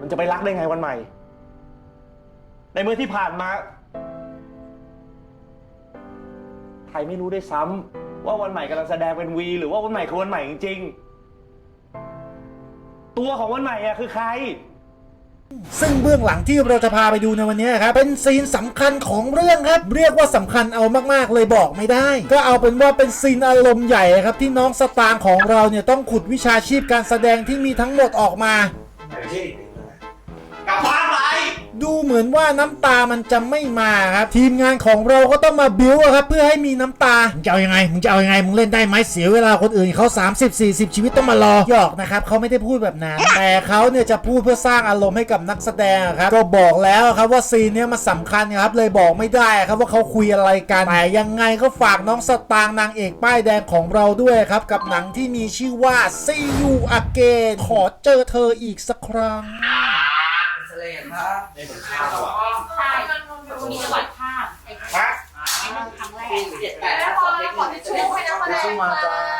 มันจะไปรักได้ไงวันใหม่ ในเมื่อที่ผ่านมาใครไม่รู้ได้ซ้ำว่าวันใหม่กำลังแสดงเป็นวี หรือว่าวันใหม่คือวันใหม่จริงๆ ตัวของวันใหม่อะคือใครซึ่งเบื้องหลังที่เราจะพาไปดูในวันนี้ครับ เป็นซีนสำคัญของเรื่องครับ เรียกว่าสำคัญเอามากๆเลยบอกไม่ได้ ก็เอาเป็นว่าเป็นซีนอารมณ์ใหญ่ครับ ที่น้องสตางค์ของเราเนี่ยต้องขุดวิชาชีพการแสดงที่มีทั้งหมดออกมากลับบ้านไป ดูเหมือนว่าน้ำตามันจะไม่มาครับทีมงานของเราก็ต้องมาบิ้วอะครับเพื่อให้มีน้ำตามึงจะเอายังไงมึงจะเอายังไงมึงเล่นได้ไหมเสียเวลาคนอื่นเขา 30 40 ชีวิตต้องมารอหยอกนะครับเขาไม่ได้พูดแบบนั้น แต่เขาเนี่ยจะพูดเพื่อสร้างอารมณ์ให้กับนักแสดงอะครับก็บอกแล้วครับว่าซีนเนี้ยมันสำคัญครับเลยบอกไม่ได้ครับว่าเขาคุยอะไรกันแต่ยังไงก็ฝากน้องสตางค์นางเอกป้ายแดงของเราด้วยครับกับหนังที่มีชื่อว่า See You Again ขอเจอเธออีกสักครั้ง ทะเลครับใช่มีจังหวัดข้ามไอ้ครั้งแรกเจ็ดแปดแม่สพอองเล็กขอทิชชู่ให้นักแสดงมาจ้า